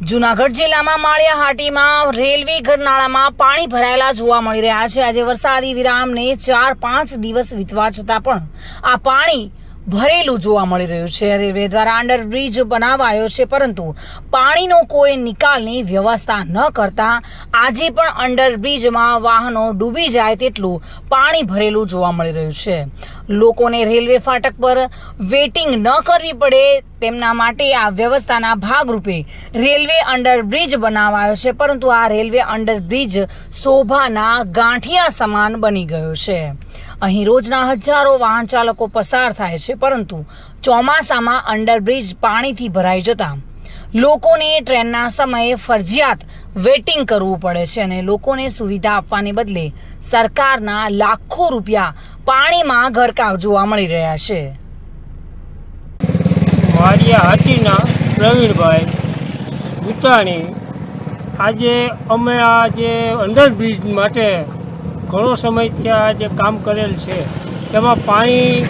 જુનાગઢ જિલ્લામાં માળિયા હાટીમાં રેલવે ગરનાળામાં પાણી ભરાયેલા જોવા મળી રહ્યા છે. આજે વરસાદી વિરામને ચાર પાંચ દિવસ વીતવા છતાં પણ આ પાણી ભરેલું જોવા મળી રહ્યું છે. રેલવે દ્વારા અંડરબ્રિજ બનાવાયો છે, પરંતુ પાણીનો કોઈ નિકાલની વ્યવસ્થા ન કરતા આજે પણ અંડરબ્રિજમાં વાહનો ડૂબી જાય તેટલું પાણી ભરેલું જોવા મળી રહ્યું છે. લોકોને રેલવે ફાટક પર વેટિંગ ન કરવી પડે તેમના માટે આ વ્યવસ્થાના ભાગરૂપે રેલવે અંડરબ્રિજ બનાવાયો છે, પરંતુ આ રેલવે અંડરબ્રિજ શોભાના ગાંઠિયા સમાન બની ગયો છે. અહીં રોજના હજારો વાહન ચાલકો પસાર થાય છે, પરંતુ ચોમાસામાં અંડરબ્રિજ પાણીથી ભરાઈ જતા લોકોને ટ્રેનના સમયે ફરજિયાત વેટિંગ કરવું પડે છે અને લોકોને સુવિધા આપવાને બદલે સરકારના લાખો રૂપિયા પાણીમાં ગરકાવ જોવા મળી રહ્યા છે. પ્રવીણભાઈ આજે અમે આ જે અંડરબ્રિજ માટે ઘણો સમયથી આ જે કામ કરેલ છે એમાં પાણી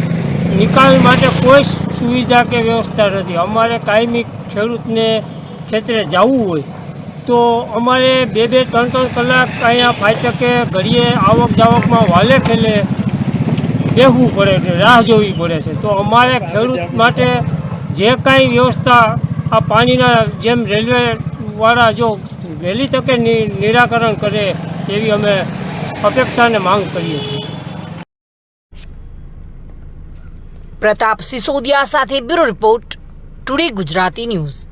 નિકાલ માટે કોઈ સુવિધા કે વ્યવસ્થા નથી. અમારે કાયમી ખેડૂતને ખેતરે જવું હોય, તો અમારે બે બે, ત્રણ ત્રણ કલાક અહીંયા ફાટકે ઘડીએ આવક જાવકમાં વાલે ખેલે, બેહવું પડે છે, રાહ જોવી પડે છે. તો અમારે ખેડૂત માટે જે કાંઈ વ્યવસ્થા આ પાણીના જેમ રેલવેવાળા જો વહેલી તકે નિરાકરણ કરે એવી અમે અપેક્ષા અને માંગ કરીએ છીએ. પ્રતાપ સિસોદિયા સાથે bureau report today Gujarati news.